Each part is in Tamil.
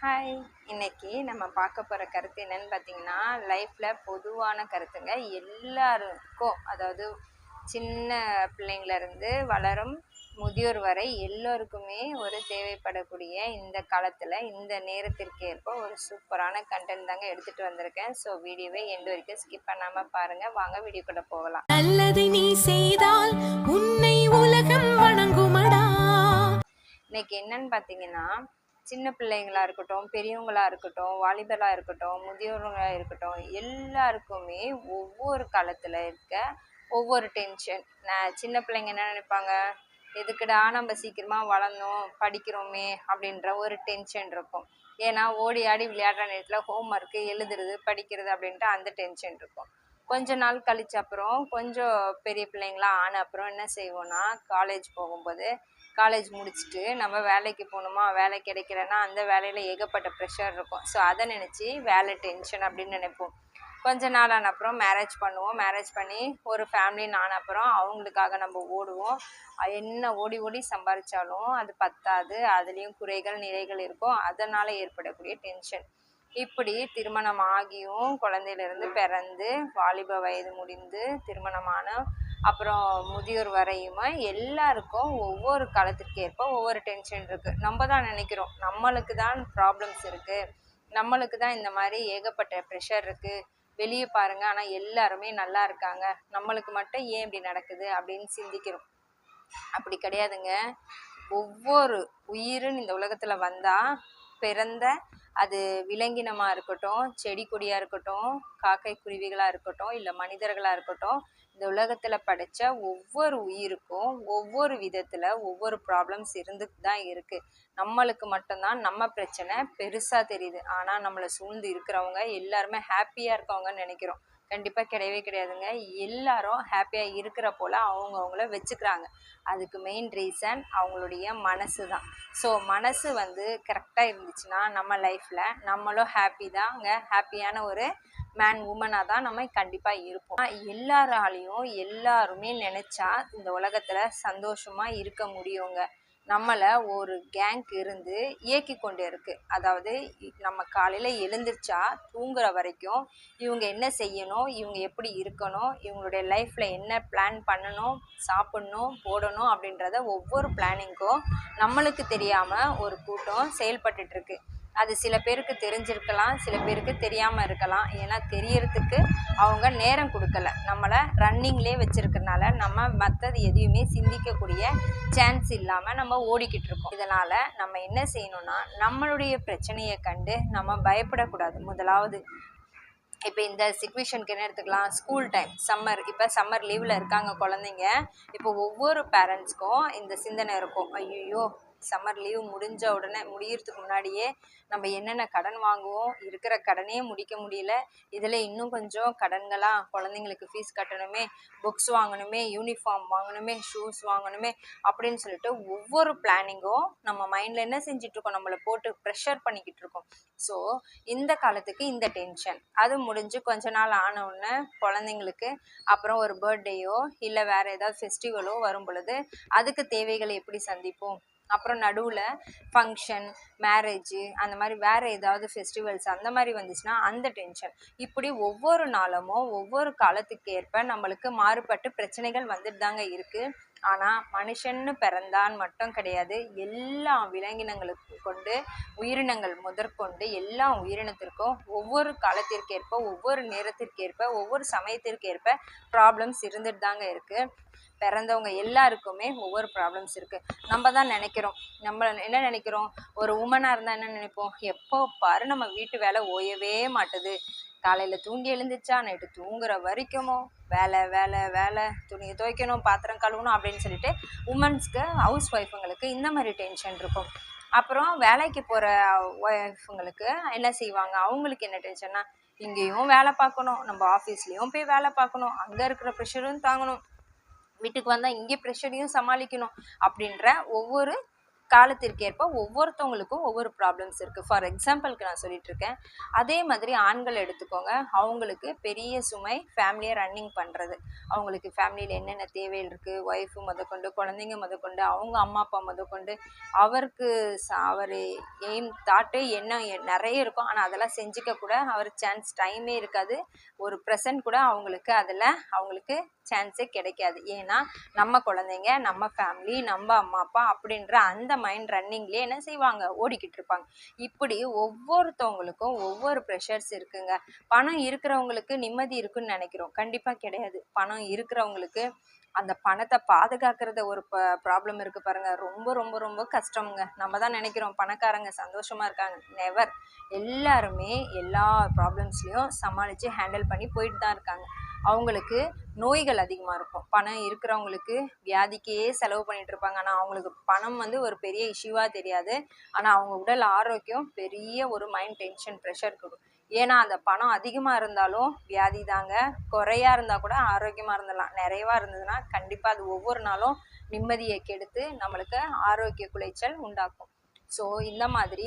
ஹாய் இன்னைக்கு நம்ம பார்க்க போகிற கருத்து என்னன்னு பார்த்தீங்கன்னா லைஃப்பில் பொதுவான கருத்துங்க. எல்லாருக்கும் அதாவது சின்ன பிள்ளைங்கள்லேருந்து வளரும் முதியோர் வரை எல்லோருக்குமே ஒரு தேவைப்படக்கூடிய இந்த காலத்தில் இந்த நேரத்திற்கு ஏற்ப ஒரு சூப்பரான கண்டென்ட் தாங்க எடுத்துகிட்டு வந்திருக்கேன். ஸோ வீடியோவை எண்டு வரைக்கும் ஸ்கிப் பண்ணாமல் பாருங்கள் வாங்க வீடியோக்குள்ளே போகலாம். நல்லதை நீ செய்தால் உன்னை உலகம் வணங்குமடா. இன்னைக்கு என்னன்னு பார்த்தீங்கன்னா சின்ன பிள்ளைங்களா இருக்கட்டும் பெரியவங்களா இருக்கட்டும் வாலிபலா இருக்கட்டும் முதியோர்களா இருக்கட்டும் எல்லாருக்குமே ஒவ்வொரு காலத்துல இருக்க ஒவ்வொரு டென்ஷன் நான் சின்ன பிள்ளைங்க என்ன நினைப்பாங்க? எதுக்குடா நம்ம சீக்கிரமா வளர்ந்தோம் படிக்கிறோமே அப்படின்ற ஒரு டென்ஷன் இருக்கும். ஏன்னா ஓடி ஆடி விளையாடுற நேரத்தில் ஹோம் ஒர்க்கு எழுதுறது படிக்கிறது அப்படின்ட்டு அந்த டென்ஷன் இருக்கும். கொஞ்ச நாள் கழிச்ச அப்புறம் கொஞ்சம் பெரிய பிள்ளைங்களாம் ஆன அப்புறம் என்ன செய்வோம்னா காலேஜ் போகும்போது காலேஜ் முடிச்சுட்டு நம்ம வேலைக்கு போகணுமா? வேலை கிடைக்கலன்னா அந்த வேலையில் ஏகப்பட்ட ப்ரெஷர் இருக்கும். ஸோ அதை நினச்சி வேலை டென்ஷன் அப்படின்னு நினைப்போம். கொஞ்ச நாள் ஆன அப்புறம் மேரேஜ் பண்ணுவோம். மேரேஜ் பண்ணி ஒரு ஃபேமிலி நான் அப்புறம் அவங்களுக்காக நம்ம ஓடுவோம். என்ன ஓடி ஓடி சம்பாதிச்சாலும் அது பத்தாது. அதுலேயும் குறைகள் நிறைகள் இருக்கும். அதனால் ஏற்படக்கூடிய டென்ஷன் இப்படி திருமணம் ஆகியும் குழந்தையிலிருந்து பிறந்து வாலிப வயது முடிந்து திருமணமான அப்புறம் முதியோர் வரையுமா? எல்லாருக்கும் ஒவ்வொரு காலத்திற்கு ஏற்ப ஒவ்வொரு டென்ஷன் இருக்குது நம்ம தான் நினைக்கிறோம். நம்மளுக்கு தான் ப்ராப்ளம்ஸ் இருக்குது நம்மளுக்கு தான் இந்த மாதிரி ஏகப்பட்ட ப்ரெஷர் இருக்குது வெளியே பாருங்கள் ஆனால் எல்லாருமே நல்லா இருக்காங்க. நம்மளுக்கு மட்டும் ஏன் இப்படி நடக்குது? அப்படின்னு சிந்திக்கிறோம். அப்படி கிடையாதுங்க. ஒவ்வொரு உயிரும் இந்த உலகத்தில் வந்தால் பிறந்த அது விலங்கினமாக இருக்கட்டும் செடி கொடியாக இருக்கட்டும் காக்கை குருவிகளாக இருக்கட்டும் இல்லை மனிதர்களாக இருக்கட்டும் இந்த உலகத்தில் படைச்ச ஒவ்வொரு உயிருக்கும் ஒவ்வொரு விதத்தில் ஒவ்வொரு ப்ராப்ளம்ஸ் இருந்துட்டு தான் இருக்குது நம்மளுக்கு மட்டும்தான் நம்ம பிரச்சனை பெருசாக தெரியுது. ஆனால் நம்மளை சூழ்ந்து இருக்கிறவங்க எல்லாருமே ஹாப்பியாக இருக்கவங்கன்னு நினைக்கிறோம். கண்டிப்பாக கிடையவே கிடையாதுங்க. எல்லாரும் ஹாப்பியாக இருக்கிற போல் அவங்கவுங்கள வச்சுக்கிறாங்க. அதுக்கு மெயின் ரீசன் அவங்களுடைய மனசு தான். ஸோ மனசு வந்து கரெக்டாக இருந்துச்சுன்னா நம்ம லைஃப்பில் நம்மளும் ஹாப்பி தாங்க. ஹாப்பியான ஒரு மேன் உமனாக தான் நம்ம கண்டிப்பாக இருப்போம். எல்லாராலையும் எல்லாருமே நினச்சா இந்த உலகத்தில் சந்தோஷமாக இருக்க முடியுங்க. நம்மளை ஒரு கேங்க் இருந்து இயக்கி கொண்டு இருக்கு. அதாவது நம்ம காலையில் எழுந்திரிச்சா தூங்குற வரைக்கும் இவங்க என்ன செய்யணும் இவங்க எப்படி இருக்கணும் இவங்களுடைய லைஃப்பில் என்ன பிளான் பண்ணணும் சாப்பிடணும் போடணும் அப்படின்றத ஒவ்வொரு பிளானிங்க்கும் நம்மளுக்கு தெரியாமல் ஒரு கூட்டம் செயல்பட்டுட்ருக்கு அது சில பேருக்கு தெரிஞ்சிருக்கலாம் சில பேருக்கு தெரியாமல் இருக்கலாம். ஏன்னா தெரியறதுக்கு அவங்க நேரம் கொடுக்கல. நம்மளை ரன்னிங்லேயே வச்சிருக்கறனால நம்ம மற்றது எதையுமே சிந்திக்கக்கூடிய சான்ஸ் இல்லாமல் நம்ம ஓடிக்கிட்டு இருக்கோம். இதனால் நம்ம என்ன செய்யணும்னா நம்மளுடைய பிரச்சனையை கண்டு நம்ம பயப்படக்கூடாது. முதலாவது இப்போ இந்த சுச்சுவேஷனுக்கு என்ன எடுத்துக்கலாம்? ஸ்கூல் டைம் சம்மர் இப்போ சம்மர் லீவில் இருக்காங்க குழந்தைங்க. இப்போ ஒவ்வொரு பேரண்ட்ஸ்க்கும் இந்த சிந்தனை இருக்கும். ஐயோ சம்மர் லீவ் முடிஞ்ச உடனே முடியறதுக்கு முன்னாடியே நம்ம என்னென்ன கடன் வாங்குவோம் இருக்கிற கடனே முடிக்க முடியல. இதில் இன்னும் கொஞ்சம் கடன்களாக குழந்தைங்களுக்கு ஃபீஸ் கட்டணுமே புக்ஸ் வாங்கணுமே யூனிஃபார்ம் வாங்கணுமே ஷூஸ் வாங்கணுமே அப்படின்னு சொல்லிட்டு ஒவ்வொரு பிளானிங்கும் நம்ம மைண்டில் என்ன செஞ்சிட்ருக்கோம்? நம்மளை போட்டு ப்ரெஷர் பண்ணிக்கிட்டு இருக்கோம். ஸோ இந்த காலத்துக்கு இந்த டென்ஷன் அது முடிஞ்சு கொஞ்ச நாள் ஆன உடனே குழந்தைங்களுக்கு அப்புறம் ஒரு பர்த்டேயோ இல்லை வேறு ஏதாவது ஃபெஸ்டிவலோ வரும் பொழுது அதுக்கு தேவைகளை எப்படி சந்திப்போம்? அப்புறம் நடுவில் ஃபங்க்ஷன் மேரேஜு அந்த மாதிரி வேறு ஏதாவது ஃபெஸ்டிவல்ஸ் அந்த மாதிரி வந்துச்சுன்னா அந்த டென்ஷன் இப்படி ஒவ்வொரு நாளமும் ஒவ்வொரு காலத்துக்கு ஏற்ப நம்மளுக்கு மாறுபட்டு பிரச்சனைகள் வந்துட்டு தாங்க இருக்குது ஆனால் மனுஷன்னு பிறந்தான் மட்டும் கிடையாது. எல்லா விலங்கினங்களுக்கு கொண்டு உயிரினங்கள் முதற்கொண்டு எல்லா உயிரினத்திற்கும் ஒவ்வொரு காலத்திற்கேற்ப ஒவ்வொரு நேரத்திற்கேற்ப ஒவ்வொரு சமயத்திற்கேற்ப ப்ராப்ளம்ஸ் இருந்துட்டு தாங்க இருக்குது பிறந்தவங்க எல்லாருக்குமே ஒவ்வொரு ப்ராப்ளம்ஸ் இருக்குது நம்ம தான் நினைக்கிறோம். நம்ம என்ன நினைக்கிறோம்? ஒரு உமனாக இருந்தால் என்ன நினைப்போம்? எப்போ பாரு நம்ம வீட்டு வேலை ஓயவே மாட்டுது. காலையில் தூங்கி எழுந்துச்சா நைட்டு தூங்குற வரைக்குமோ வேலை வேலை வேலை துணியை துவைக்கணும் பாத்திரம் கழுவணும் அப்படின்னு சொல்லிட்டு உமன்ஸ்க்கு ஹவுஸ் ஒய்ஃபுங்களுக்கு இந்த மாதிரி டென்ஷன் இருக்கும். அப்புறம் வேலைக்கு போகிற ஒய்ஃபுங்களுக்கு என்ன செய்வாங்க? அவங்களுக்கு என்ன டென்ஷன்னா இங்கேயும் வேலை பார்க்கணும் நம்ம ஆஃபீஸ்லேயும் போய் வேலை பார்க்கணும் அங்கே இருக்கிற ப்ரெஷரும் தாங்கணும். வீட்டுக்கு வந்தால் இங்கே ப்ரெஷரையும் சமாளிக்கணும் அப்படின்ற ஒவ்வொரு காலத்திற்கேற்ப ஒவ்வொருத்தவங்களுக்கும் ஒவ்வொரு ப்ராப்ளம்ஸ் இருக்குது ஃபார் எக்ஸாம்பிளுக்கு நான் சொல்லிட்டு இருக்கேன். அதே மாதிரி ஆண்கள் எடுத்துக்கோங்க. அவங்களுக்கு பெரிய சுமை ஃபேமிலியை ரன்னிங் பண்ணுறது அவங்களுக்கு ஃபேமிலியில் என்னென்ன தேவைகள் இருக்குது ஒய்ஃபு முதற்கொண்டு குழந்தைங்க முதற்கொண்டு அவங்க அம்மா அப்பா முதற்கொண்டு அவருக்கு அவர் எய்ம் தாட்டு என்ன நிறைய இருக்கும். ஆனால் அதெல்லாம் செஞ்சுக்க கூட அவர் சான்ஸ் டைமே இருக்காது. ஒரு ப்ரெசன்ட் கூட அவங்களுக்கு அதில் அவங்களுக்கு சான்ஸே கிடைக்காது. ஏன்னா நம்ம குழந்தைங்க நம்ம ஃபேமிலி நம்ம அம்மா அப்பா அப்படின்ற அந்த மைண்ட் ரன்னிங்லேயே என்ன செய்வாங்க? ஓடிக்கிட்டு இருப்பாங்க இப்படி ஒவ்வொருத்தவங்களுக்கும் ஒவ்வொரு ப்ரெஷர்ஸ் இருக்குங்க. பணம் இருக்கிறவங்களுக்கு நிம்மதி இருக்குன்னு நினைக்கிறோம். கண்டிப்பாக கிடையாது. பணம் இருக்கிறவங்களுக்கு அந்த பணத்தை பாதுகாக்கிறத ஒரு ப ப்ராப்ளம் இருக்குது பாருங்க. ரொம்ப ரொம்ப ரொம்ப கஷ்டம்ங்க. நம்ம தான் நினைக்கிறோம் பணக்காரங்க சந்தோஷமாக இருக்காங்க. நெவர் எல்லாருமே எல்லா ப்ராப்ளம்ஸ்லேயும் சமாளித்து ஹேண்டில் பண்ணி போயிட்டு தான் இருக்காங்க. அவங்களுக்கு நோய்கள் அதிகமாக இருக்கும். பணம் இருக்கிறவங்களுக்கு வியாதிக்கே செலவு பண்ணிட்டு இருப்பாங்க. ஆனால் அவங்களுக்கு பணம் வந்து ஒரு பெரிய இஷ்யூவாக தெரியாது. ஆனால் அவங்க உடல் ஆரோக்கியம் பெரிய ஒரு மைண்ட் டென்ஷன் ப்ரெஷர் கொடுக்கும். ஏன்னா அந்த பணம் அதிகமாக இருந்தாலும் வியாதி தாங்க. குறையா இருந்தால் கூட ஆரோக்கியமாக இருந்துடலாம். நிறைவாக இருந்ததுன்னா கண்டிப்பாக அது ஒவ்வொரு நாளும் நிம்மதியை கெடுத்து நம்மளுக்கு ஆரோக்கிய குலைச்சல் உண்டாக்கும். ஸோ இந்த மாதிரி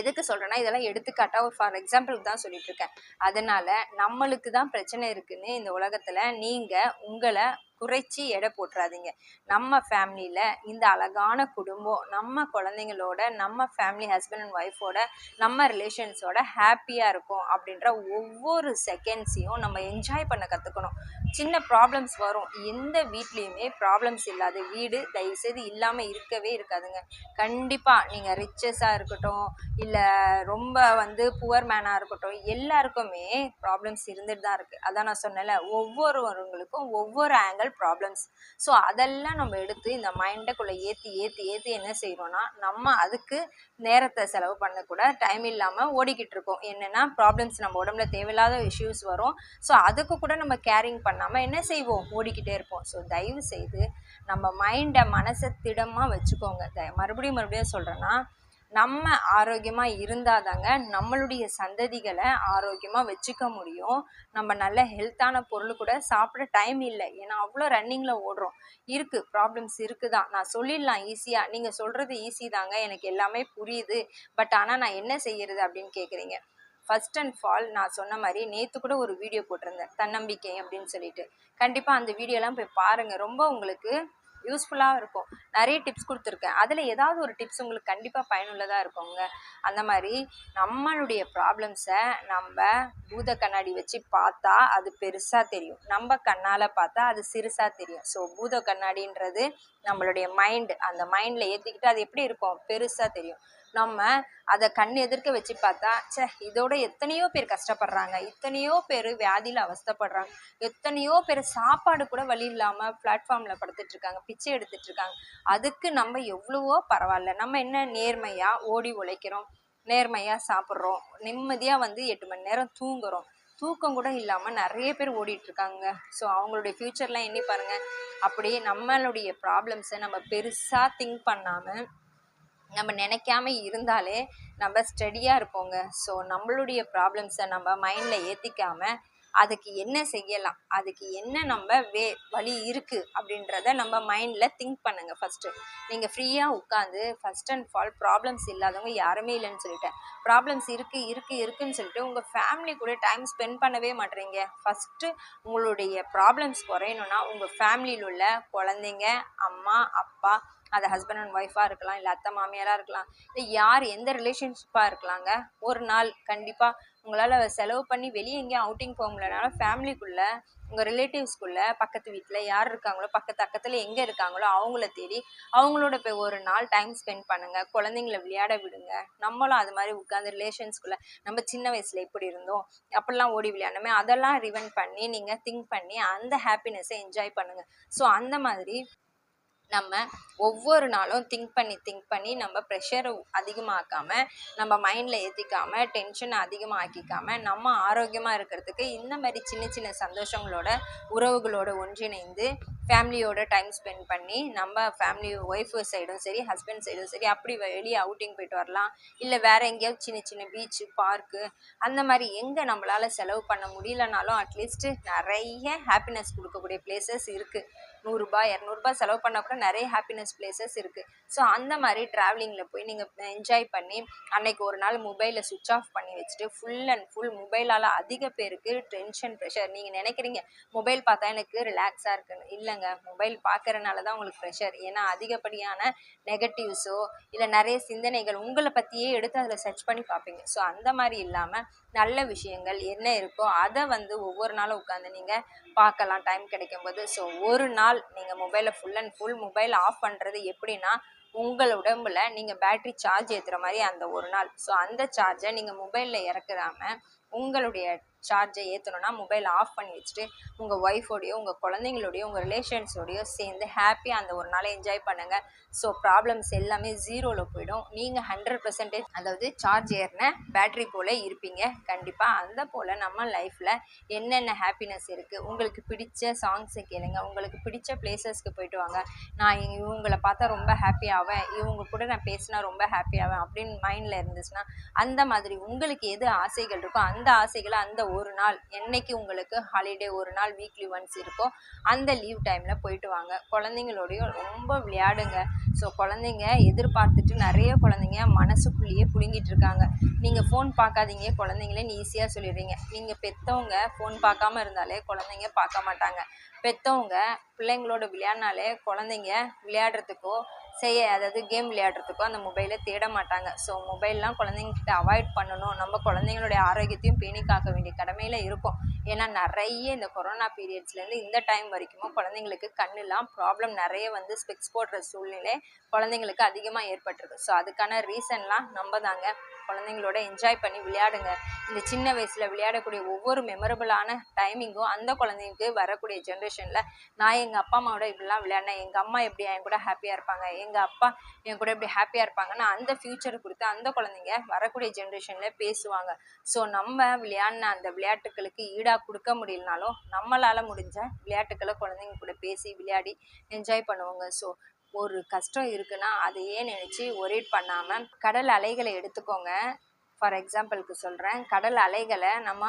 எதுக்கு சொல்கிறேன்னா இதெல்லாம் எடுத்துக்காட்டாக ஒரு ஃபார் எக்ஸாம்பிளுக்கு தான் சொல்லிட்டு இருக்கேன். அதனால நம்மளுக்கு தான் பிரச்சனை இருக்குன்னு இந்த உலகத்தில் நீங்கள் உங்களை குறைச்சி எடை போட்டுறாதீங்க. நம்ம ஃபேமிலியில் இந்த அழகான குடும்பம் நம்ம குழந்தைங்களோட நம்ம ஃபேமிலி ஹஸ்பண்ட் அண்ட் ஒய்ஃபோட நம்ம ரிலேஷன்ஸோட ஹாப்பியாக இருக்கும் அப்படின்ற ஒவ்வொரு செகண்ட்ஸையும் நம்ம என்ஜாய் பண்ண கற்றுக்கணும் சின்ன ப்ராப்ளம்ஸ் வரும். எந்த வீட்லேயுமே ப்ராப்ளம்ஸ் இல்லாத. வீடு தயவுசெய்து இல்லாமல் இருக்கவே இருக்காதுங்க. கண்டிப்பாக நீங்கள் ரிச்சஸாக இருக்கட்டும் இல்லை ரொம்ப வந்து புவர் மேனாக இருக்கட்டும் எல்லாருக்குமே ப்ராப்ளம்ஸ் இருந்துட்டு தான் இருக்குது அதான் நான் சொன்னேன்ல ஒவ்வொருவருங்களுக்கும் ஒவ்வொரு ஆங்கிள் ப்ராப்ளம்ஸ் ஸோ அதெல்லாம் நம்ம எடுத்து இந்த மைண்டுக்குள்ளே ஏற்றி ஏற்றி ஏற்றி என்ன செய்கிறோன்னா நம்ம அதுக்கு நேரத்தை செலவு பண்ணக்கூட டைம் இல்லாமல் ஓடிக்கிட்டு இருக்கோம். என்னென்னா ப்ராப்ளம்ஸ் நம்ம உடம்புல தேவையில்லாத இஷ்யூஸ் வரும். ஸோ அதுக்கு கூட நம்ம கேரிங் பண்ண நம்ம என்ன செய்வோம்? ஓடிக்கிட்டே இருப்போம். ஸோ தயவு செய்து நம்ம மைண்டை மனசை திடமாக வச்சுக்கோங்க. த- மறுபடியும் மறுபடியும் சொல்கிறேன்னா நம்ம ஆரோக்கியமாக இருந்தால் தாங்க நம்மளுடைய சந்ததிகளை ஆரோக்கியமாக வச்சுக்க முடியும். நம்ம நல்ல ஹெல்த்தான பொருள் கூட சாப்பிட டைம் இல்லை. ஏன்னா அவ்வளோ ரன்னிங்கில் ஓடுறோம். இருக்குது ப்ராப்ளம்ஸ் இருக்குதான் நான் சொல்லிடலாம் ஈஸியாக நீங்கள் சொல்கிறது ஈஸி தாங்க. எனக்கு எல்லாமே புரியுது. பட் ஆனால் நான் என்ன செய்யறது அப்படின்னு கேட்குறீங்க ஃபர்ஸ்ட் அண்ட் ஃபால் நான் சொன்ன மாதிரி நேற்று கூட ஒரு வீடியோ போட்டிருந்தேன். தன்னம்பிக்கை அப்படின்னு சொல்லிட்டு. கண்டிப்பாக அந்த வீடியோலாம் போய் பாருங்கள் ரொம்ப உங்களுக்கு யூஸ்ஃபுல்லாக இருக்கும். நிறைய டிப்ஸ் கொடுத்துருக்கேன். அதில் ஏதாவது ஒரு டிப்ஸ் உங்களுக்கு கண்டிப்பாக பயனுள்ளதாக இருக்குங்க. அந்த மாதிரி நம்மளுடைய ப்ராப்ளம்ஸை நம்ம பூத கண்ணாடி வச்சு பார்த்தா அது பெருசாக தெரியும். நம்ம கண்ணால் பார்த்தா அது சிறுசாக தெரியும். ஸோ பூத கண்ணாடின்றது நம்மளுடைய மைண்டு அந்த மைண்டில் ஏற்றிக்கிட்டு அது எப்படி இருக்கும்? பெருசாக தெரியும். நம்ம அதை கண் எதிர்க்க வச்சு பார்த்தா ச்சே இதோட எத்தனையோ பேர் கஷ்டப்படுறாங்க. இத்தனையோ பேர் வியாதியில் அவஸ்தப்படுறாங்க. எத்தனையோ பேர் சாப்பாடு கூட வழி இல்லாமல் பிளாட்ஃபார்மில் படுத்துட்டு இருக்காங்க பிச்சை எடுத்துட்டு இருக்காங்க அதுக்கு நம்ம எவ்வளவோ பரவாயில்ல. நம்ம என்ன நேர்மையாக ஓடி உழைக்கிறோம் நேர்மையாக சாப்பிட்றோம் நிம்மதியாக வந்து எட்டு மணி நேரம் தூங்குறோம். தூக்கம் கூட இல்லாமல் நிறைய பேர் ஓடிட்டு இருக்காங்க ஸோ அவங்களுடைய ஃப்யூச்சர்லாம் எண்ணி பாருங்க. அப்படி நம்மளுடைய ப்ராப்ளம்ஸை நம்ம பெருசாக திங்க் பண்ணாமல் நம்ம நினைக்காம இருந்தாலே நம்ம ஸ்டடியாக இருப்போங்க. ஸோ நம்மளுடைய ப்ராப்ளம்ஸை நம்ம மைண்டில் ஏற்றிக்காம அதுக்கு என்ன செய்யலாம்? அதுக்கு என்ன நம்ம வே வழி இருக்குது அப்படின்றத நம்ம மைண்டில் திங்க் பண்ணுங்கள் ஃபஸ்ட்டு நீங்கள் ஃப்ரீயாக உட்காந்து ஃபஸ்ட் அண்ட் ஃபால் ப்ராப்ளம்ஸ் இல்லாதவங்க யாருமே இல்லைன்னு சொல்லிட்டேன். ப்ராப்ளம்ஸ் இருக்குது இருக்குது இருக்குன்னு சொல்லிட்டு உங்கள் ஃபேமிலி கூட டைம் ஸ்பெண்ட் பண்ணவே மாட்டேறீங்க ஃபஸ்ட்டு உங்களுடைய ப்ராப்ளம்ஸ் குறையணும்னா உங்கள் ஃபேமிலியில் உள்ள குழந்தைங்க அம்மா அப்பா அது ஹஸ்பண்ட் அண்ட் ஒய்ஃபாக இருக்கலாம் இல்லை அத்தை மாமியாராக இருக்கலாம் இல்லை யார் எந்த ரிலேஷன்ஷிப்பாக இருக்கலாங்க ஒரு நாள் கண்டிப்பாக உங்களால் செலவு பண்ணி வெளியே எங்கேயும் அவுட்டிங் போக முடியலனாலும் ஃபேமிலிக்குள்ளே உங்கள் ரிலேட்டிவ்ஸ்குள்ளே பக்கத்து வீட்டில் யார் இருக்காங்களோ பக்கத்து பக்கத்தில் எங்கே இருக்காங்களோ அவங்கள தேடி அவங்களோட போய் ஒரு நாள் டைம் ஸ்பெண்ட் பண்ணுங்கள் குழந்தைங்கள விளையாட விடுங்க. நம்மளும் அது மாதிரி உட்காந்து ரிலேஷன்ஸ்குள்ளே நம்ம சின்ன வயசில் எப்படி இருந்தோம் அப்படிலாம் ஓடி விளையாடணுமே அதெல்லாம் ரிவன் பண்ணி நீங்கள் திங்க் பண்ணி அந்த ஹாப்பினஸ்ஸை என்ஜாய் பண்ணுங்கள் ஸோ அந்த மாதிரி நம்ம ஒவ்வொரு நாளும் திங்க் பண்ணி திங்க் பண்ணி நம்ம ப்ரெஷரை அதிகமாக்காமல் நம்ம மைண்டில் ஏற்றிக்காம டென்ஷனை அதிகமாக்கிக்காமல் நம்ம ஆரோக்கியமாக இருக்கிறதுக்கு இந்த மாதிரி சின்ன சின்ன சந்தோஷங்களோட உறவுகளோட ஒன்றிணைந்து ஃபேமிலியோட டைம் ஸ்பெண்ட் பண்ணி நம்ம ஃபேமிலி ஒய்ஃப் சைடும் சரி ஹஸ்பண்ட் சைடும் சரி அப்படி வெளியே அவுட்டிங் போயிட்டு வரலாம். இல்லை வேறு எங்கேயாவது சின்ன சின்ன பீச்சு பார்க்கு அந்த மாதிரி எங்கே நம்மளால் செலவு பண்ண முடியலனாலும் அட்லீஸ்ட் நிறைய ஹாப்பினஸ் கொடுக்கக்கூடிய பிளேசஸ் இருக்குது நூறுரூபா இரநூறுபா செலவு பண்ணால் கூட நிறைய ஹாப்பினஸ் பிளேசஸ் இருக்குது ஸோ அந்த மாதிரி ட்ராவலிங்கில் போய் நீங்கள் என்ஜாய் பண்ணி அன்னைக்கு ஒரு நாள் மொபைலை சுவிட்ச் ஆஃப் பண்ணி வச்சுட்டு ஃபுல் அண்ட் ஃபுல் மொபைலால் அதிக பேருக்கு டென்ஷன் ப்ரெஷர் நீங்கள் நினைக்கிறீங்க மொபைல் பார்த்தா எனக்கு ரிலாக்ஸாக இருக்குன்னு. இல்லைங்க மொபைல் பார்க்குறனால தான் உங்களுக்கு ப்ரெஷர் ஏன்னா அதிகப்படியான நெகட்டிவ்ஸோ இல்லை நிறைய சிந்தனைகள் உங்களை பற்றியே எடுத்து அதில் சர்ச் பண்ணி பார்ப்பீங்க. ஸோ அந்த மாதிரி இல்லாமல் நல்ல விஷயங்கள் என்ன இருக்கோ அதை வந்து ஒவ்வொரு நாளும் உட்காந்து நீங்கள் பார்க்கலாம். டைம் கிடைக்கும்போது. ஸோ ஒரு நாள் நீங்கள் மொபைலை full and full mobile off பண்ணுறது எப்படின்னா உங்கள் உடம்புல நீங்கள் பேட்ரி சார்ஜ் ஏற்றுற மாதிரி அந்த ஒரு நாள். ஸோ அந்த சார்ஜை நீங்கள் மொபைலில் இறக்குறாம உங்களுடைய சார்ஜை ஏற்றணும்னா மொபைல் ஆஃப் பண்ணி வச்சுட்டு உங்கள் ஒய்ஃபோடையோ உங்கள் குழந்தைங்களோடையோ உங்கள் ரிலேஷன்ஸோடையோ சேர்ந்து ஹாப்பியாக அந்த ஒரு நாளை என்ஜாய் பண்ணுங்கள் ஸோ ப்ராப்ளம்ஸ் எல்லாமே ஜீரோவில் போயிடும். நீங்கள் ஹண்ட்ரட் பர்சன்டேஜ் அதாவது சார்ஜ் ஏறின பேட்ரி போல் இருப்பீங்க. கண்டிப்பாக அந்த போல் நம்ம லைஃப்பில் என்னென்ன ஹாப்பினஸ் இருக்குது உங்களுக்கு பிடிச்ச சாங்ஸை கேளுங்க. உங்களுக்கு பிடிச்ச பிளேசஸ்க்கு போயிட்டு வாங்க. நான் இவங்களை பார்த்தா ரொம்ப ஹாப்பி ஆவேன். இவங்க கூட நான் பேசினா ரொம்ப ஹாப்பி ஆவேன். அப்படின்னு மைண்டில் இருந்துச்சுன்னா அந்த மாதிரி உங்களுக்கு எது ஆசைகள் இருக்கோ அந்த ஆசைகளை அந்த ஒரு நாள் என்னைக்கு உங்களுக்கு ஹாலிடே ஒரு நாள் வீக்லி ஒன்ஸ் இருக்கோ அந்த லீவ் டைமில் போயிட்டு வாங்க. குழந்தைங்களோடையும் ரொம்ப விளையாடுங்க. ஸோ குழந்தைங்க எதிர்பார்த்துட்டு நிறைய குழந்தைங்க மனசுக்குள்ளேயே புழுங்கிட்டு இருக்காங்க. நீங்கள் ஃபோன் பார்க்காதீங்க குழந்தைங்களேன்னு ஈஸியாக சொல்லிடுறீங்க. நீங்கள் பெற்றவங்க ஃபோன் பார்க்காம இருந்தாலே குழந்தைங்க பார்க்க மாட்டாங்க. பெற்றவங்க பிள்ளைங்களோட விளையாடினாலே குழந்தைங்க விளையாடுறதுக்கோ செய்ய அதாவது கேம் விளையாடுறதுக்கோ அந்த மொபைலை தேட மாட்டாங்க. ஸோ மொபைல்லாம் குழந்தைங்கக்கிட்ட அவாய்ட் பண்ணணும். நம்ம குழந்தைங்களுடைய ஆரோக்கியத்தையும் பேணி காக்க வேண்டிய கடமையில் இருக்கும். ஏன்னா நிறைய இந்த கொரோனா பீரியட்ஸ்லேருந்து இந்த டைம் வரைக்குமோ குழந்தைங்களுக்கு கண்ணுலாம் ப்ராப்ளம் நிறைய வந்து ஸ்பெக்ஸ் போடுற சூழ்நிலை குழந்தைங்களுக்கு அதிகமாக ஏற்பட்டிருக்கு. ஸோ அதுக்கான ரீசன்லாம் நம்ம தாங்க குழந்தைங்களோட என்ஜாய் பண்ணி விளையாடுங்க. இந்த சின்ன வயசில் விளையாடக்கூடிய ஒவ்வொரு மெமரபுளான டைமிங்கும் அந்த குழந்தைங்களுக்கு வரக்கூடிய ஜென்ரேஷனில் நான் எங்கள் அப்பா அம்மாவோட இப்படிலாம் விளையாடினேன் எங்கள் அம்மா எப்படி என் கூட ஹாப்பியாக இருப்பாங்க எங்கள் அப்பா என் கூட எப்படி ஹாப்பியாக இருப்பாங்கன்னா அந்த ஃப்யூச்சர் குறித்து அந்த குழந்தைங்க வரக்கூடிய ஜென்ரேஷனில் பேசுவாங்க. ஸோ நம்ம விளையாடின அந்த விளையாட்டுகளுக்கு ஈடாக கொடுக்க முடியலனாலும் நம்மளால் முடிஞ்ச விளையாட்டுக்களை குழந்தைங்க கூட பேசி விளையாடி என்ஜாய் பண்ணுவோங்க. ஸோ ஒரு கஷ்டம் இருக்குன்னா அதையே நினச்சி ஒரேட் பண்ணாமல் கடல் அலைகளை எடுத்துக்கோங்க. ஃபார் எக்ஸாம்பிளுக்கு சொல்கிறேன் கடல் அலைகளை நம்ம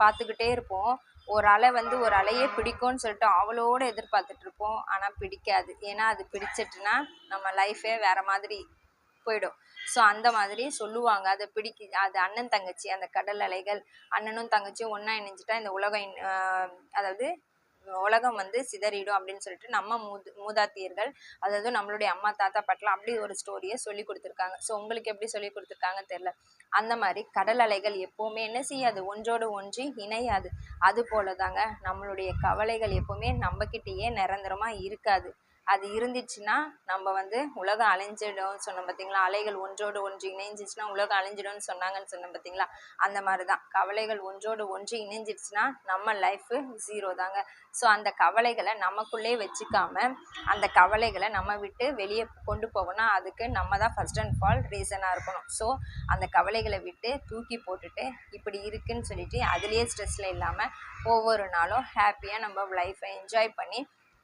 பார்த்துக்கிட்டே இருப்போம். ஒரு அலை வந்து ஒரு அலையே பிடிக்கும்னு சொல்லிட்டு அவளோடு எதிர்பார்த்துட்ருப்போம் ஆனால் பிடிக்காது. ஏன்னா அது பிடிச்சிட்டுனா நம்ம லைஃபே வேறு மாதிரி போயிடும். ஸோ அந்த மாதிரி சொல்லுவாங்க. அதை பிடிக்க அது அண்ணன் தங்கச்சி அந்த கடல் அலைகள் அண்ணனும் தங்கச்சியும் ஒன்றா இணைஞ்சிட்டா இந்த உலகம் அதாவது உலகம் வந்து சிதறிடும் அப்படின்னு சொல்லிட்டு நம்ம மூது மூதாத்தியர்கள் அதாவது நம்மளுடைய அம்மா தாத்தா பாட்டெலாம் அப்படி ஒரு ஸ்டோரியை சொல்லி கொடுத்துருக்காங்க. ஸோ உங்களுக்கு எப்படி சொல்லி கொடுத்துருக்காங்க தெரில அந்த மாதிரி கடல் அலைகள் எப்போவுமே என்ன செய்யாது? ஒன்றோடு ஒன்றி இணையாது. அது போல தாங்க நம்மளுடைய கவலைகள் எப்போவுமே நம்மக்கிட்டேயே நிரந்தரமாக இருக்காது. அது இருந்துச்சுன்னா நம்ம வந்து உலகம் அழிஞ்சிடும் சொன்னோம் பார்த்தீங்களா அலைகள் ஒன்றோடு ஒன்று இணைஞ்சிச்சுன்னா உலகம் அழிஞ்சிடும்னு சொன்னாங்கன்னு சொன்னோம் பார்த்தீங்களா அந்த மாதிரி தான் கவலைகள் ஒன்றோடு ஒன்று இணைஞ்சிடுச்சுன்னா நம்ம லைஃபு ஜீரோ தாங்க. ஸோ அந்த கவலைகளை நமக்குள்ளே வச்சுக்காம அந்த கவலைகளை நம்ம விட்டு வெளியே கொண்டு போகணும்னா அதுக்கு நம்ம தான் ஃபர்ஸ்ட் அண்ட் ஃபால் ரீசனாக இருக்கணும். ஸோ அந்த கவலைகளை விட்டு தூக்கி போட்டுட்டு இப்படி இருக்குன்னு சொல்லிட்டு அதுலேயே ஸ்ட்ரெஸ்ஸில் இல்லாமல் ஒவ்வொரு நாளும் ஹாப்பியாக நம்ம லைஃப்பை என்ஜாய் பண்ணி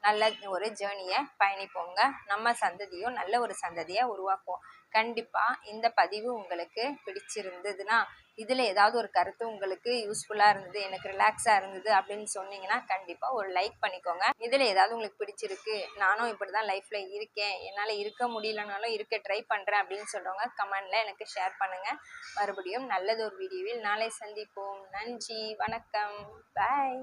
நல்ல ஒரு ஜேர்னியை பயணிப்போங்க. நம்ம சந்ததியும் நல்ல ஒரு சந்ததியை உருவாக்குவோம். கண்டிப்பாக இந்த பதிவு உங்களுக்கு பிடிச்சிருந்ததுன்னா இதில் ஏதாவது ஒரு கருத்து உங்களுக்கு யூஸ்ஃபுல்லாக இருந்தது எனக்கு ரிலாக்ஸாக இருந்தது அப்படின்னு சொன்னீங்கன்னா கண்டிப்பாக ஒரு லைக் பண்ணிக்கோங்க. இதில் ஏதாவது உங்களுக்கு பிடிச்சிருக்கு நானும் இப்படி தான் லைஃப்பில் இருக்கேன் என்னால் இருக்க முடியலனாலும் இருக்க ட்ரை பண்ணுறேன் அப்படின்னு சொல்கிறவங்க கமெண்டில் எனக்கு ஷேர் பண்ணுங்கள் மறுபடியும் நல்லது ஒரு வீடியோவில் நாளை சந்திப்போம். நன்றி வணக்கம். பாய்